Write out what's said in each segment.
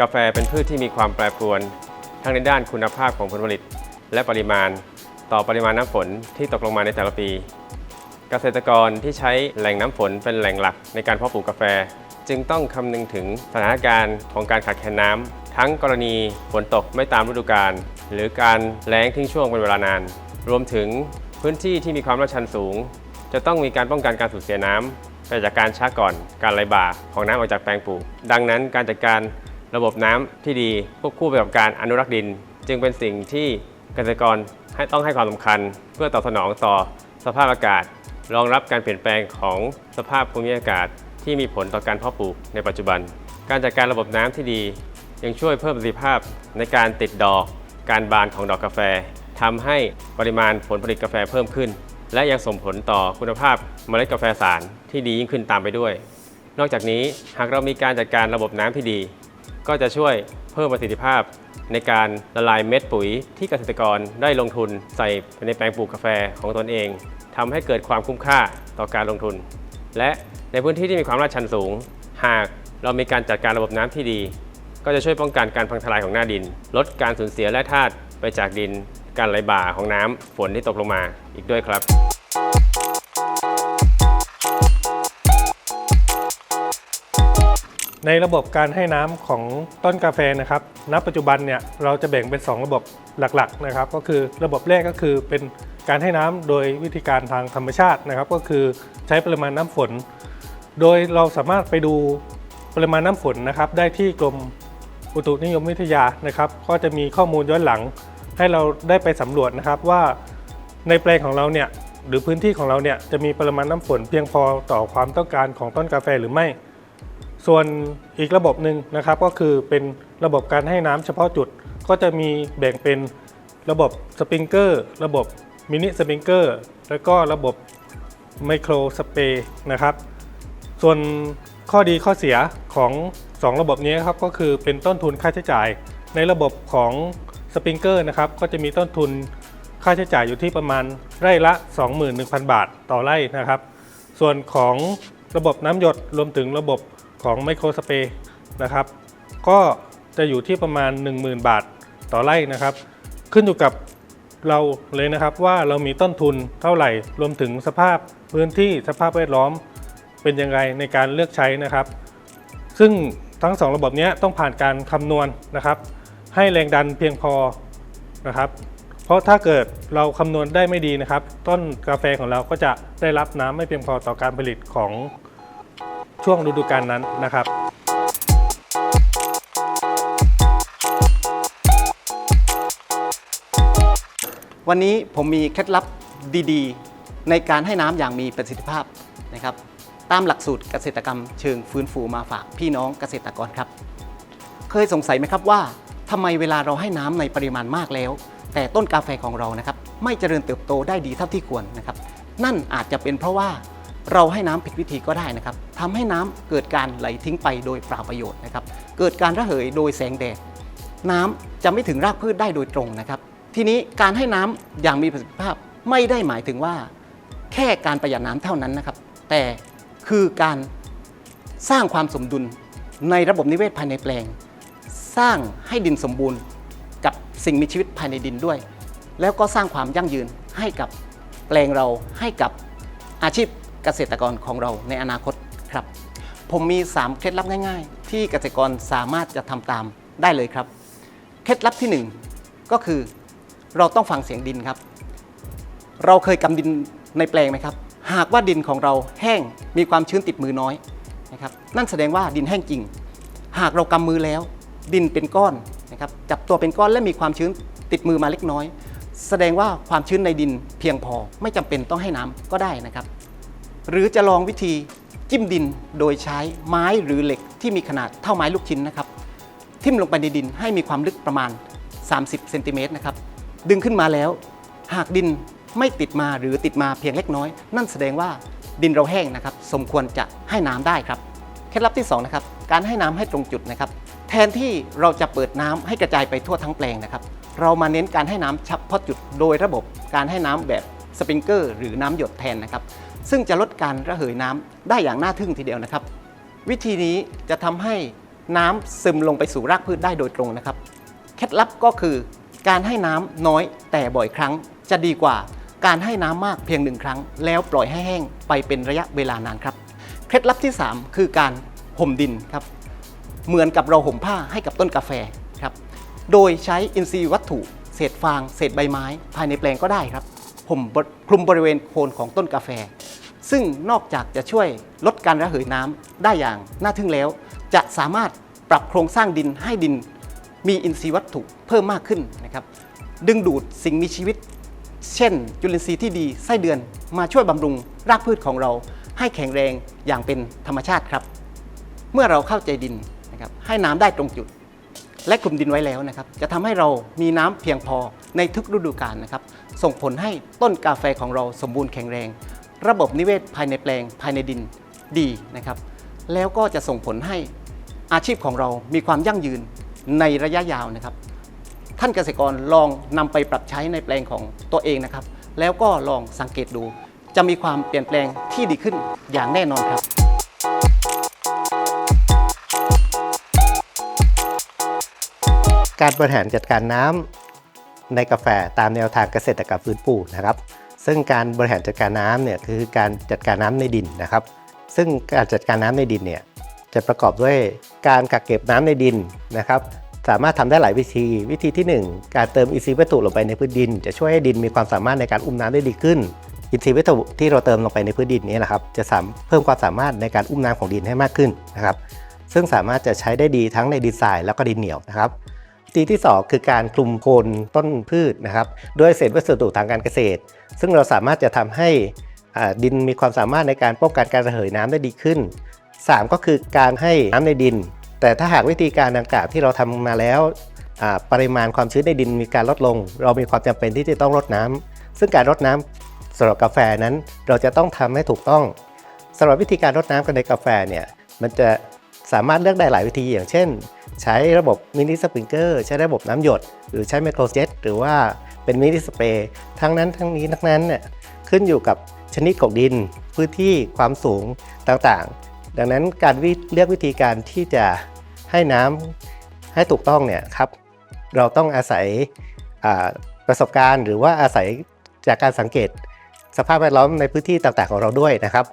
กาแฟเป็นพืชที่มีความแปรปรวน ทั้งในด้านคุณภาพของผลผลิต และปริมาณ ต่อปริมาณน้ำฝนที่ตกลงมาในแต่ละปี เกษตรกรที่ใช้แหล่งน้ำฝนเป็นแหล่งหลักในการเพาะปลูกกาแฟ จึงต้องคำนึงถึงสถานการณ์ของการขาดแคลนน้ำทั้งกรณีฝนตกไม่ตามฤดูกาลหรือการแล้งทิ้งช่วงเป็นเวลานาน รวมถึงพื้นที่ที่มีความลาดชันสูง จะต้องมีการป้องกันการสูญเสียน้ำไปจากการชักก่อนการไหลบ่าของน้ำออกจากแปลงปลูก ดังนั้นการจัดการ ระบบน้ำที่ดีควบคู่ไปกับการอนุรักษ์ดิน จึงเป็นสิ่งที่เกษตรกรให้ต้องให้ความสำคัญ เพื่อตอบสนองต่อสภาพอากาศ รองรับการเปลี่ยนแปลงของสภาพภูมิอากาศ ที่มีผลต่อการเพาะปลูกในปัจจุบัน การจัดการระบบน้ำที่ดี ยังช่วยเพิ่มประสิทธิภาพในการติดดอก การบานของดอกกาแฟทำให้ปริมาณผลผลิตกาแฟเพิ่มขึ้น และยังส่งผลต่อคุณภาพเมล็ดกาแฟสารที่ดียิ่งขึ้นตามไปด้วย นอกจากนี้หากเรามีการจัดการระบบน้ำที่ดี ก็จะช่วยเพิ่มประสิทธิภาพในการละลายเม็ดปุ๋ยที่เกษตรกรได้ลงทุนใส่ไปในแปลงปลูกกาแฟของตนเองทำให้เกิดความคุ้มค่าต่อการลงทุน และในพื้นที่ที่มีความลาดชันสูง หากเรามีการจัดการระบบน้ำที่ดี ก็จะช่วยป้องกันการพังทลายของหน้าดิน ลดการสูญเสียแร่ธาตุไปจากดิน การไหลบ่าของน้ำฝนที่ตกลงมาอีกด้วยครับ ในระบบการให้น้ำของต้นกาแฟนะครับ ณ ปัจจุบันเนี่ยเราจะแบ่งเป็น 2 ระบบหลักๆนะครับ ก็คือระบบแรกก็คือเป็นการให้น้ำโดยวิธีการทางธรรมชาตินะครับ ก็คือใช้ปริมาณน้ำฝน โดยเราสามารถไปดูปริมาณน้ำฝนนะครับ ได้ที่กรมอุตุนิยมวิทยานะครับ ก็จะมีข้อมูลย้อนหลัง ให้เราได้ไปสำรวจนะครับว่าในแปลงของเราเนี่ยหรือพื้นที่ของเราเนี่ยจะมีปริมาณน้ำฝนเพียงพอต่อความต้องการของต้นกาแฟหรือไม่ ส่วนอีกระบบหนึ่งนะครับก็คือเป็นระบบการให้น้ำเฉพาะจุด ก็จะมีแบ่งเป็นระบบสปริงเกอร์ระบบมินิสปริงเกอร์แล้วก็ระบบไมโครสเปรย์นะครับ ส่วนข้อดีข้อเสียของ 2 ระบบนี้ครับก็คือเป็นต้นทุนค่าใช้จ่าย ในระบบของสปริงเกอร์นะครับก็จะมีต้นทุนค่าใช้จ่ายอยู่ที่ประมาณไร่ละ 21,000 บาทต่อไร่นะครับ ส่วนของระบบน้ำหยดรวมถึงระบบ ของไมโครสเปรย์นะครับ ก็จะอยู่ที่ประมาณ 10,000 บาทต่อไร่นะครับ ขึ้นอยู่กับเราเลยนะครับว่าเรามีต้นทุนเท่าไหร่ รวมถึงสภาพพื้นที่สภาพแวดล้อมเป็นยังไงในการเลือกใช้นะครับ ซึ่งทั้งสองระบบเนี้ยต้องผ่านการคำนวณนะครับ ให้แรงดันเพียงพอนะครับ เพราะถ้าเกิดเราคำนวณได้ไม่ดีนะครับ ต้นกาแฟของเราก็จะได้รับน้ำไม่เพียงพอต่อการผลิตของ ช่วงฤดูกาลนั้นนะครับวันนี้ผมมีเคล็ดลับดีๆ ในการให้น้ำอย่างมีประสิทธิภาพนะครับ ตามหลักสูตรเกษตรกรรมเชิงฟื้นฟูมาฝากพี่น้องเกษตรกรครับ เคยสงสัยไหมครับว่าทำไมเวลาเราให้น้ำในปริมาณมากแล้ว แต่ต้นกาแฟของเรานะครับ ไม่เจริญเติบโตได้ดีเท่าที่ควรนะครับ นั่นอาจจะเป็นเพราะว่า เราให้น้ำผิดวิธีก็ได้นะครับทำให้น้ำเกิดการไหลทิ้งไปโดยเปล่าประโยชน์นะครับ เกิดการระเหยโดยแสงแดด น้ำจะไม่ถึงรากพืชได้โดยตรงนะครับ ทีนี้การให้น้ำอย่างมีประสิทธิภาพไม่ได้หมายถึงว่า แค่การประหยัดน้ำเท่านั้นนะครับ แต่คือการสร้างความสมดุลในระบบนิเวศภายในแปลง สร้างให้ดินสมบูรณ์กับสิ่งมีชีวิตภายในดินด้วย แล้วก็สร้างความยั่งยืนให้กับแปลงเราให้กับอาชีพ เกษตรกรของเราในอนาคตครับ ผมมี 3 เคล็ดลับง่าย ๆ ที่เกษตรกรสามารถจะทำตามได้เลยครับ เคล็ดลับที่ 1 ก็คือเราต้องฟังเสียงดินครับ เราเคยกำดินในแปลงไหมครับ หากว่าดินของเราแห้งมีความชื้นติดมือน้อยนะครับนั่นแสดงว่าดินแห้งจริง หากเรากำมือแล้ว ดินเป็นก้อนนะครับจับตัวเป็นก้อนและมีความชื้นติดมือมาเล็กน้อย แสดงว่าความชื้นในดินเพียงพอไม่จำเป็นต้องให้น้ำก็ได้นะครับ หรือจะลองวิธีจิ้มดินโดยใช้ไม้หรือเหล็กที่มีขนาดเท่าไม้ลูกชิ้นนะครับ ทิ่มลงไปในดินให้มีความลึกประมาณ 30เซนติเมตรนะครับ ดึงขึ้นมาแล้ว หากดินไม่ติดมาหรือติดมาเพียงเล็กน้อย นั่นแสดงว่าดินเราแห้งนะครับ สมควรจะให้น้ำได้ครับ เคล็ดลับที่2นะครับ การให้น้ำให้ตรงจุดนะครับ แทนที่เราจะเปิดน้ำให้กระจายไปทั่วทั้งแปลงนะครับ เรามาเน้นการให้น้ำเฉพาะจุดโดยระบบการให้น้ำแบบสปริงเกอร์หรือน้ำหยดแทนนะครับ ซึ่งจะลดการระเหยน้ำได้อย่างน่าทึ่งทีเดียวนะครับ วิธีนี้จะทำให้น้ำซึมลงไปสู่รากพืชได้โดยตรงนะครับเคล็ดลับก็คือการให้น้ำน้อยแต่บ่อยครั้งจะดีกว่าการให้น้ำมากเพียงหนึ่งครั้ง แล้วปล่อยให้แห้งไปเป็นระยะเวลานานครับ เคล็ดลับที่ 3 คือการห่มดินครับ เหมือนกับเราห่มผ้าให้กับต้นกาแฟครับ โดยใช้อินทรีย์วัตถุ เศษฟาง เศษใบไม้ ภายในแปลงก็ได้ครับห่มคลุมบริเวณโคนของต้นกาแฟ ซึ่งนอกจากจะช่วยลดการระเหยน้ำได้อย่างน่าทึ่งแล้ว จะสามารถปรับโครงสร้างดินให้ดินมีอินทรีย์วัตถุเพิ่มมากขึ้นนะครับ ดึงดูดสิ่งมีชีวิต เช่น จุลินทรีย์ที่ดีไส้เดือนมาช่วยบำรุงรากพืชของเรา ให้แข็งแรงอย่างเป็นธรรมชาติครับ เมื่อเราเข้าใจดินนะครับให้น้ำได้ตรงจุด และคลุมดินไว้แล้วนะครับ จะทำให้เรามีน้ำเพียงพอในทุกฤดูกาลนะครับ ส่งผลให้ต้นกาแฟของเราสมบูรณ์แข็งแรง ระบบนิเวศภายในแปลงภายในดินดีนะครับ แล้วก็จะส่งผลให้อาชีพของเรามีความยั่งยืนในระยะยาวนะครับ ท่านเกษตรกรลองนำไปปรับใช้ในแปลงของตัวเองนะครับ แล้วก็ลองสังเกตดู จะมีความเปลี่ยนแปลงที่ดีขึ้นอย่างแน่นอนครับการบริหารจัดการน้ำในกาแฟตามแนวทางเกษตรกรรมฟื้นฟูนะครับ ซึ่งการบริหารจัดการน้ำเนี่ยคือการจัดการน้ำในดินนะครับ ซึ่งการจัดการน้ำในดินเนี่ยจะประกอบด้วยการกักเก็บน้ำในดินนะครับ สามารถทำได้หลายวิธี วิธีที่ 1 การเติมอินทรีย์วัตถุลงไปในพื้นดิน จะช่วยให้ดินมีความสามารถในการอุ้มน้ำได้ดีขึ้น อินทรีย์วัตถุที่เราเติมลงไปในพื้นดินนี้นะครับจะเพิ่มความสามารถในการอุ้มน้ำของดินให้มากขึ้นนะครับ ซึ่งสามารถจะใช้ได้ดีทั้งในดินทรายแล้วก็ดินเหนียวนะครับ วิธีที่ 2 คือการคลุมโคนต้นพืชนะครับด้วยเศษวัสดุทางการเกษตร ซึ่งเราสามารถจะทำให้ดินมีความสามารถในการป้องกันการระเหยน้ำได้ดีขึ้น 3 ก็คือการให้น้ำในดิน แต่ถ้าหากวิธีการดังกล่าวที่เราทำมาแล้วปริมาณความชื้นในดินมีการลดลง เรามีความจำเป็นที่จะต้องรดน้ำซึ่งการรดน้ำสำหรับกาแฟนั้น เราจะต้องทำให้ถูกต้องสำหรับวิธีการรดน้ำกันในกาแฟเนี่ยมันจะสามารถเลือกได้หลายวิธีอย่างเช่น ใช้ระบบมินิสปริงเกอร์ใช้ระบบน้ำหยด หรือใช้ไมโครเจ็ตหรือว่าเป็นมินิสเปรย์ทั้งนั้นทั้งนี้ทั้งนั้นเนี่ยขึ้นอยู่กับชนิดของดินพื้นที่ความสูงต่างๆ ดังนั้นการวิเลือกวิธีการที่จะให้น้ำให้ถูกต้องเนี่ยครับเราต้องอาศัยประสบการณ์ หรือว่าอาศัยจากการสังเกต สภาพแวดล้อมในพื้นที่ต่างๆของเราด้วยนะครับ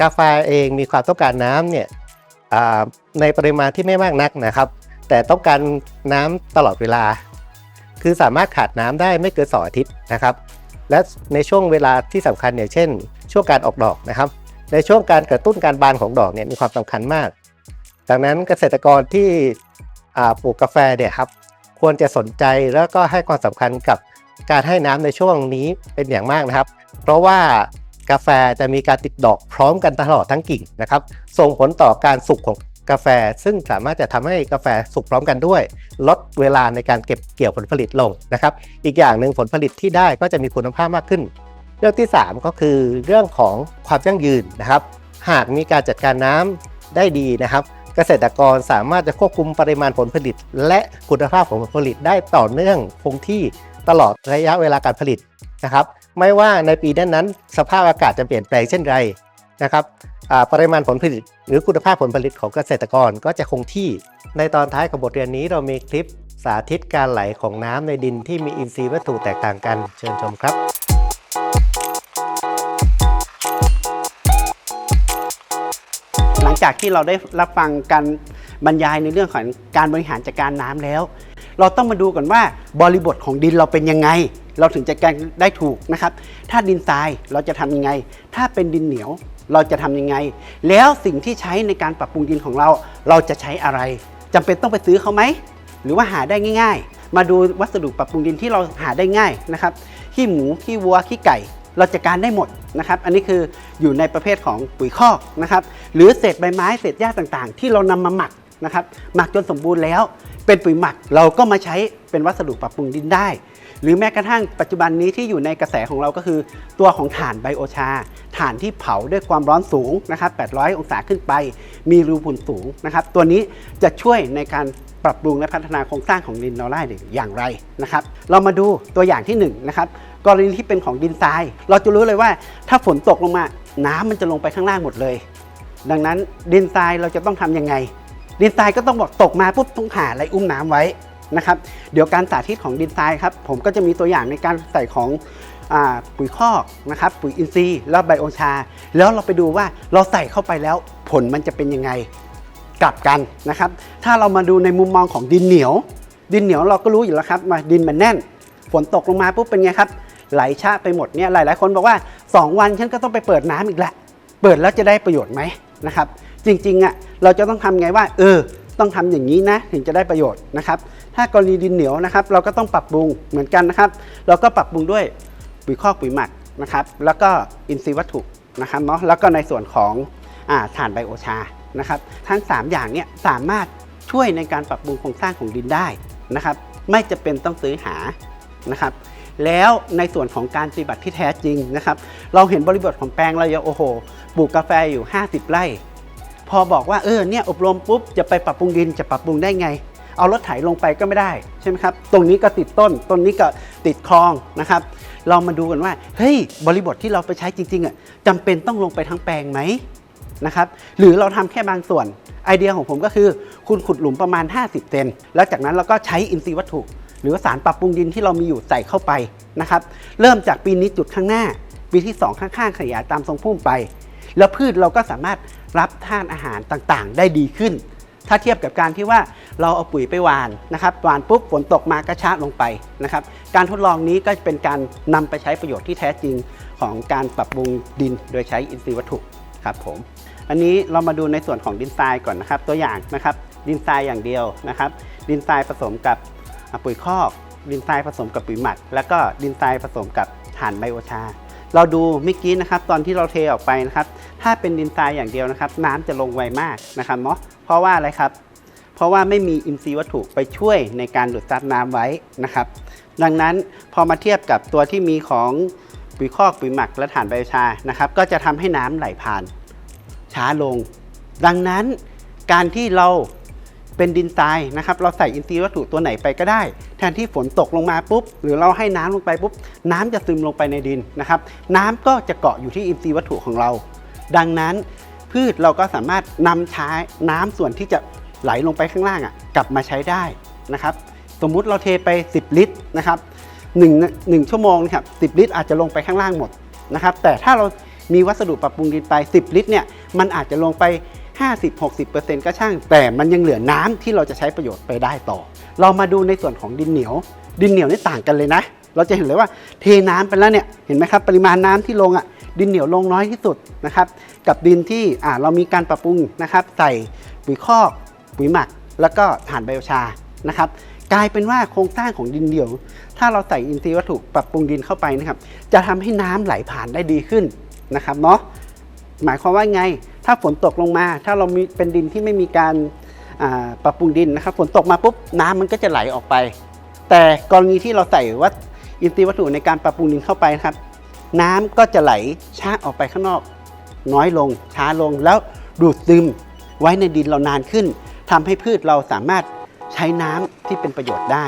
กาแฟเองมีความต้องการน้ำเนี่ย ในปริมาณที่ไม่มากนักนะครับ แต่ต้องการน้ำตลอดเวลา คือสามารถขาดน้ำได้ไม่เกิน2องอาทิตย์นะครับ และในช่วงเวลาที่สำคัญเนี่ยเช่น ช่วงการออกดอกนะครับ ในช่วงการกระตุ้นการบานของดอกเนี่ยมีความสำคัญมาก ดังนั้นเกษตรกรที่ปลูกกาแฟเนี่ยครับควรจะสนใจแล้วก็ให้ความสำคัญกับการให้น้ำในช่วงนี้เป็นอย่างมากนะครับ เพราะว่า กาแฟจะมีการติดดอกพร้อมกันตลอดทั้งกิ่งนะครับ ส่งผลต่อการสุกของกาแฟ ซึ่งสามารถจะทำให้กาแฟสุกพร้อมกันด้วย ลดเวลาในการเก็บเกี่ยวผลผลิตลงนะครับ อีกอย่างหนึ่งผลผลิตที่ได้ก็จะมีคุณภาพมากขึ้น เรื่องที่ 3 ก็คือเรื่องของความยั่งยืนนะครับ หากมีการจัดการน้ำได้ดีนะครับ เกษตรกรสามารถจะควบคุมปริมาณผลผลิต และคุณภาพของผลผลิตได้ต่อเนื่องคงที่ตลอดระยะเวลาการผลิตนะครับ ไม่ว่าในปีนั้นๆ สภาพอากาศจะเปลี่ยนแปลงเช่นไรนะครับปริมาณผลผลิต หรือคุณภาพผลผลิตของเกษตรกรก็จะคงที่ ในตอนท้ายของบทเรียนนี้เรามีคลิปสาธิตการไหลของน้ำในดินที่มีอินทรีย์วัตถุแตกต่างกัน เชิญชมครับหลังจากที่เราได้รับฟังการบรรยายในเรื่องของการบริหารจัดการน้ำแล้ว เราต้องมาดูก่อนว่าบริบทของดินเราเป็นยังไง เราถึงจะการได้ถูกนะครับ ถ้าดินทรายเราจะทำยังไง ถ้าเป็นดินเหนียวเราจะทำยังไง แล้วสิ่งที่ใช้ในการปรับปรุงดินของเรา เราจะใช้อะไรจำเป็นต้องไปซื้อเขาไหม หรือว่าหาได้ง่าย ๆ มาดูวัสดุปรับปรุงดินที่เราหาได้ง่ายนะครับขี้หมูขี้วัวขี้ไก่เราจัดการได้หมดนะครับ อันนี้คืออยู่ในประเภทของปุ๋ยคอกนะครับ หรือเศษใบไม้เศษหญ้าต่างๆ ที่เรานำมาหมักนะครับ หมักจนสมบูรณ์แล้ว เป็นปุ๋ยหมักเราก็มาใช้เป็นวัสดุปรับปรุงดินได้ หรือแม้กระทั่งปัจจุบันนี้ที่อยู่ในกระแสของเราก็คือ ตัวของถ่านไบโอชาถ่านที่เผาด้วยความร้อนสูงนะครับ 800 องศาขึ้นไป มีรูพุนสูงนะครับ ตัวนี้จะช่วยในการปรับปรุงและพัฒนาโครงสร้างของดินเราอย่างไรนะครับ เรามาดูตัวอย่างที่หนึ่งนะครับกรณีที่เป็นของดินทราย เราจะรู้เลยว่าถ้าฝนตกลงมา น้ำมันจะลงไปข้างล่างหมดเลย ดังนั้นดินทรายเราจะต้องทำยังไง ดินทรายก็ต้องบอกตกมาปุ๊บต้องหาอะไรอุ้มน้ำไว้ นะครับเดี๋ยวการสาธิตของดินทรายครับผมก็จะมีตัวอย่างในการใส่ของอปุ๋ยคอกนะครับปุ๋ยอินทรีย์แล้วไบโอชา แล้วเราไปดูว่าเราใส่เข้าไปแล้วผลมันจะเป็นยังไงกลับกันนะครับถ้าเรามาดูในมุมมองของดินเหนียว ดินเหนียวเราก็รู้อยู่แล้วครับมาดินมันแน่น ฝนตกลงมาปุ๊บเป็นไงครับไหลชะไปหมดเนี่ยหลาย ๆ คนบอกว่า 2 วันฉันก็ต้องไปเปิดน้ำอีกแล้วเปิดแล้วจะได้ประโยชน์ไหมนะครับจริงๆอะเราจะต้องทำไงว่าเออต้องทำอย่างนี้นะถึงจะได้ประโยชน์นะครับ ถ้ากรณีดินเหนียวนะครับ เราก็ต้องปรับปรุงเหมือนกันนะครับ เราก็ปรับปรุงด้วยปุ๋ยคอกปุ๋ยหมักนะครับ แล้วก็อินทรีย์วัตถุนะครับเนาะแล้วก็ในส่วนของอาถ่านไบโอชานะครับ ทั้ง 3 อย่างเนี่ยสามารถช่วยในการปรับปรุงโครงสร้างของดินได้นะครับ ไม่จะเป็นต้องซื้อหานะครับ แล้วในส่วนของการปฏิบัติที่แท้จริงนะครับ เราเห็นบริบทของแปลงเราเยอะโอ้โหปลูกกาแฟอยู่ 50 ไร่ พอบอกว่าเออเนี่ยอบรมปุ๊บจะไปปรับปรุงดินจะปรับปรุงได้ไง เอารถไถลงไปก็ไม่ได้ใช่ไหมครับ ตรงนี้ก็ติดต้นต้นนี้ก็ติดคลองนะครับ เรามาดูกันว่า เฮ้ย บริบทที่เราไปใช้จริงๆอะจำเป็นต้องลงไปทั้งแปลงไหมนะครับ หรือเราทำแค่บางส่วน ไอเดียของผมก็คือ คุณขุดหลุมประมาณ 50 เซน แล้วจากนั้นเราก็ใช้อินทรีย์วัตถุ หรือว่าสารปรับปรุงดินที่เรามีอยู่ใส่เข้าไปนะครับ เริ่มจากปีนี้จุดข้างหน้า ปีที่ 2 ข้างๆ ขยายตามทรงพุ่มไป แล้วพืชเราก็สามารถรับธาตุอาหารต่างๆ ได้ดีขึ้น ถ้าเทียบกับการที่ว่าเราเอาปุ๋ยไปหวานนะครับหวานปุ๊บฝนตกมากระชากลงไปนะครับ การทดลองนี้ก็เป็นการนำไปใช้ประโยชน์ที่แท้จริงของการปรับปรุงดินโดยใช้อินทรีย์วัตถุครับผมอันนี้เรามาดูในส่วนของดินทรายก่อนนะครับ ตัวอย่างนะครับ ดินทรายอย่างเดียวนะครับ ดินทรายผสมกับปุ๋ยคอก ดินทรายผสมกับปุ๋ยหมัก แล้วก็ดินทรายผสมกับถ่านไบโอชา เราดูเมื่อกี้นะครับตอนที่เราเทออกไปนะครับ ถ้าเป็นดินทรายอย่างเดียวนะครับ น้ำจะลงไวมากนะครับเนาะเพราะว่าอะไรครับ เพราะว่าไม่มีอินทรีย์วัตถุไปช่วยในการดูดซับน้ำไว้นะครับ ดังนั้นพอมาเทียบกับตัวที่มีของปุ๋ยคอกปุ๋ยหมักและถ่านไบชานะครับ ก็จะทำให้น้ำไหลผ่านช้าลง ดังนั้นการที่เรา เป็นดินทรายนะครับ เราใส่อินทรีย์วัตถุตัวไหนไปก็ได้ แทนที่ฝนตกลงมาปุ๊บ หรือเราให้น้ำลงไปปุ๊บ น้ำจะซึมลงไปในดินนะครับ น้ำก็จะเกาะอยู่ที่อินทรีย์วัตถุของเรา ดังนั้นพืชเราก็สามารถนำใช้น้ำส่วนที่จะไหลลงไปข้างล่างอะกลับมาใช้ได้นะครับ สมมุติเราเทไป 10 ลิตรนะครับหนึ่งหนึ่งชั่วโมงนะครับ10ลิตรอาจจะลงไปข้างล่างหมดนะครับ แต่ถ้าเรามีวัสดุปรับปรุงดินไป 10 ลิตรเนี่ยมันอาจจะลงไป 50-60%ก็ช่าง แต่มันยังเหลือน้ำที่เราจะใช้ประโยชน์ไปได้ต่อ เรามาดูในส่วนของดินเหนียว ดินเหนียวนี่ต่างกันเลยนะ เราจะเห็นเลยว่าเทน้ำไปแล้วเนี่ยเห็นไหมครับปริมาณน้ำที่ลงอะดินเหนียวลงน้อยที่สุดนะครับกับดินที่อ่าเรามีการปรับปรุงนะครับใส่ปุ๋ยคอกปุ๋ยหมัก แล้วก็ถ่านไบโอชานะครับกลายเป็นว่าโครงสร้างของดินเหนียว ถ้าเราใส่อินทรีย์วัตถุปรับปรุงดินเข้าไปนะครับจะทำให้น้ำไหลผ่านได้ดีขึ้นนะครับเนาะหมายความว่าไง ถ้าฝนตกลงมา ถ้าเรามีเป็นดินที่ไม่มีการปรับปรุงดินนะครับฝนตกมาปุ๊บน้ำมันก็จะไหลออกไป แต่กรณีที่เราใส่วัตอินทรีย์วัตถุในการปรับปรุงดินเข้าไปนะครับ น้ำก็จะไหลช้าออกไปข้างนอก น้อยลงช้าลงแล้วดูดซึมไว้ในดินเรานานขึ้นทำให้พืชเราสามารถใช้น้ำที่เป็นประโยชน์ได้